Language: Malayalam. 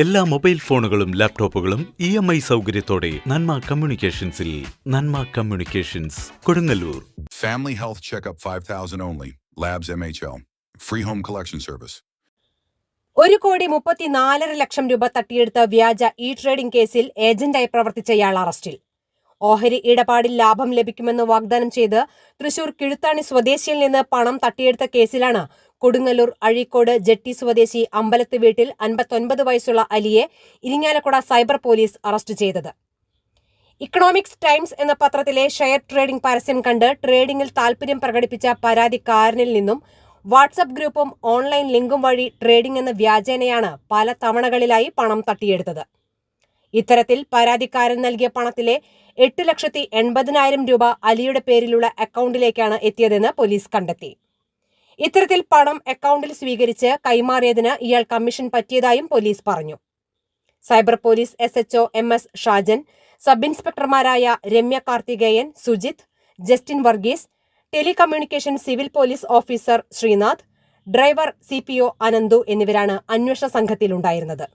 എല്ലാ മൊബൈൽ ഫോണുകളും ലാപ്ടോപ്പുകളും ഇ എം ഐ സൗകര്യത്തോടെ Nanma കമ്മ്യൂണിക്കേഷൻസിൽ Nanma communications Kodungallur. Family health checkup five thousand 5000 labs M H free home collection service ഒരു കോടി മുപ്പത്തിനാലര ലക്ഷം രൂപ തട്ടിയെടുത്ത വ്യാജ ഇ ട്രേഡിംഗ് കേസിൽ ഏജന്റായി പ്രവർത്തിച്ചയാൾ അറസ്റ്റിൽ. ഓഹരി ഇടപാടിൽ ലാഭം ലഭിക്കുമെന്ന് വാഗ്ദാനം ചെയ്ത് തൃശൂർ കിഴുത്താണി സ്വദേശിയിൽ നിന്ന് പണം തട്ടിയെടുത്ത കേസിലാണ് കൊടുങ്ങല്ലൂർ അഴീക്കോട് ജെട്ടി സ്വദേശി അമ്പലത്ത് വീട്ടിൽ അൻപത്തൊൻപത് വയസ്സുള്ള അലിയെ ഇരിങ്ങാലക്കുട സൈബർ പോലീസ് അറസ്റ്റ് ചെയ്തത്. ഇക്കണോമിക്സ് ടൈംസ് എന്ന പത്രത്തിലെ ഷെയർ ട്രേഡിംഗ് പരസ്യം കണ്ട് ട്രേഡിംഗിൽ താൽപര്യം പ്രകടിപ്പിച്ച പരാതിക്കാരനിൽ നിന്നും വാട്സപ്പ് ഗ്രൂപ്പും ഓൺലൈൻ ലിങ്കും വഴി ട്രേഡിംഗ് എന്ന വ്യാജേനയാണ് പല തവണകളിലായി പണം തട്ടിയെടുത്തത്. ഇത്തരത്തിൽ പരാതിക്കാരൻ നൽകിയ പണത്തിലെ എട്ട് ലക്ഷത്തി എൺപതിനായിരം രൂപ അലിയുടെ പേരിലുള്ള അക്കൗണ്ടിലേക്കാണ് എത്തിയതെന്ന് പോലീസ് കണ്ടെത്തി. ഇത്തരത്തിൽ പണം അക്കൗണ്ടിൽ സ്വീകരിച്ച് കൈമാറിയതിന് ഇയാൾ കമ്മീഷൻ പറ്റിയതായും പോലീസ് പറഞ്ഞു. Cyber police S H O M S Shajan sub ഇൻസ്പെക്ടർമാരായ Ramya Karthikeyan Sujith Justin Varghese telecommunication civil police officer Sreenath driver C P O Ananthu എന്നിവരാണ് അന്വേഷണ സംഘത്തിലുണ്ടായിരുന്നത്.